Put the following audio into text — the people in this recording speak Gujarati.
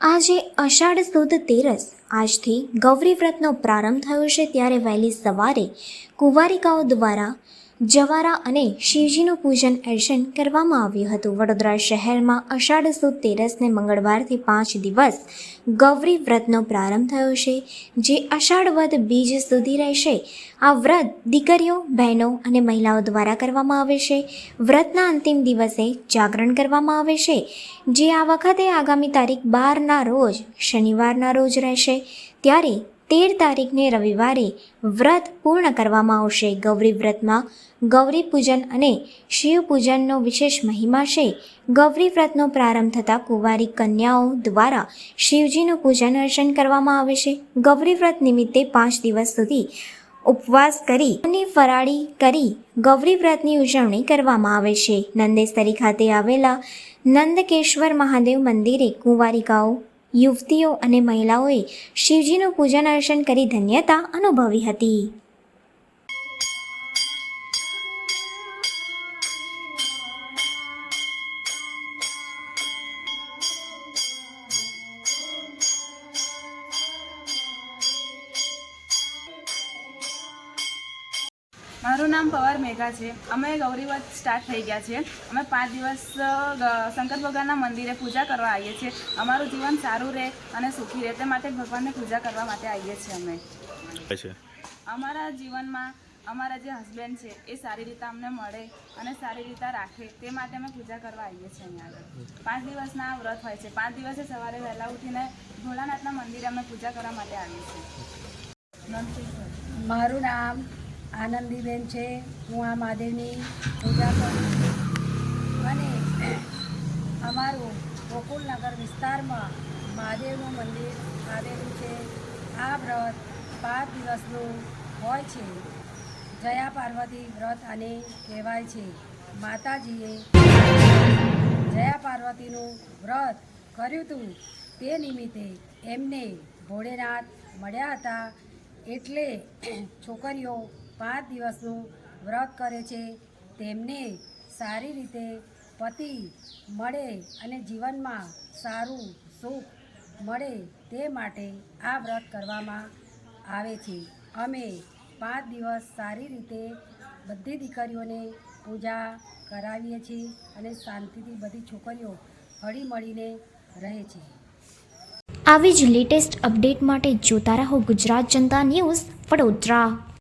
આજે અષાઢ સુદ તેરસ, આજથી ગૌરી વ્રતનો પ્રારંભ થયો છે ત્યારે વહેલી સવારે કુંવારિકાઓ દ્વારા જવારા અને શિવજીનું પૂજન અર્ચન કરવામાં આવ્યું હતું. વડોદરા શહેરમાં અષાઢ સુદ તેરસને મંગળવારથી પાંચ દિવસ ગૌરી વ્રતનો પ્રારંભ થયો છે, જે અષાઢ વદ બીજ સુધી રહેશે. આ વ્રત દીકરીઓ, બહેનો અને મહિલાઓ દ્વારા કરવામાં આવે છે. વ્રતના અંતિમ દિવસે જાગરણ કરવામાં આવે છે, જે આ વખતે આગામી તારીખ બારના રોજ, શનિવારના રોજ રહેશે. ત્યારે તેર તારીખને રવિવારે વ્રત પૂર્ણ કરવામાં આવશે. ગૌરી વ્રતમાં ગૌરી પૂજન અને શિવ પૂજનનો વિશેષ મહિમા છે. ગૌરી વ્રતનો પ્રારંભ થતાં કુંવારી કન્યાઓ દ્વારા શિવજીનું પૂજન અર્ચન કરવામાં આવે છે. ગૌરી વ્રત નિમિત્તે પાંચ દિવસ સુધી ઉપવાસ કરી અને ફરાળી કરી ગૌરી વ્રતની ઉજવણી કરવામાં આવે છે. નંદેસરી ખાતે આવેલા નંદકેશ્વર મહાદેવ મંદિરે કુંવારિકાઓ યુવતીઓ અને મહિલાઓએ શિવજીનું પૂજન અર્ચન કરી ધન્યતા અનુભવી હતી. મારું નામ પવાર મેઘા છે. અમે ગૌરીવત સ્ટાર્ટ થઈ ગયા છે અમે પાંચ દિવસ શંકર ભગવાનના મંદિરે પૂજા કરવા આવીએ છીએ. અમારું જીવન સારું રહે અને સુખી રહે તે માટે ભગવાનને પૂજા કરવા માટે આવીએ છીએ અમે. અમારા જીવનમાં અમારા જે હસબન્ડ છે એ સારી રીતે અમને મળે અને સારી રીતે રાખે તે માટે અમે પૂજા કરવા આવીએ છીએ અહીંયા આગળ. પાંચ દિવસના આ વ્રત હોય છે. પાંચ દિવસે સવારે વહેલા ઉઠીને ભોળાનાથના મંદિરે અમે પૂજા કરવા માટે આવીએ છીએ. મારું નામ આનંદીબેન છે, હું આ મહાદેવની પૂજા કરું છું. અને અમારું ગોકુલનગર વિસ્તારમાં મહાદેવનું મંદિર આવેલું છે. આ વ્રત પાંચ દિવસનું હોય છે. જયા પાર્વતી વ્રત આને કહેવાય છે. માતાજીએ જયા પાર્વતીનું વ્રત કર્યું હતું. તે નિમિત્તે એમને ભોળેનાથ મળ્યા હતા. એટલે છોકરીઓ પાંચ દિવસનું વ્રત કરે છે, તેમને સારી રીતે પતિ મળે અને જીવનમાં સારું સુખ મળે તે માટે આ વ્રત કરવામાં આવે છે. અમે પાંચ દિવસ સારી રીતે બધી દીકરીઓને પૂજા કરાવીએ છીએ અને શાંતિથી બધી છોકરીઓ હળી મળીને રહે છે. આવી જ લેટેસ્ટ અપડેટ માટે જોતા રહો ગુજરાત જનતા ન્યૂઝ વડોદરા.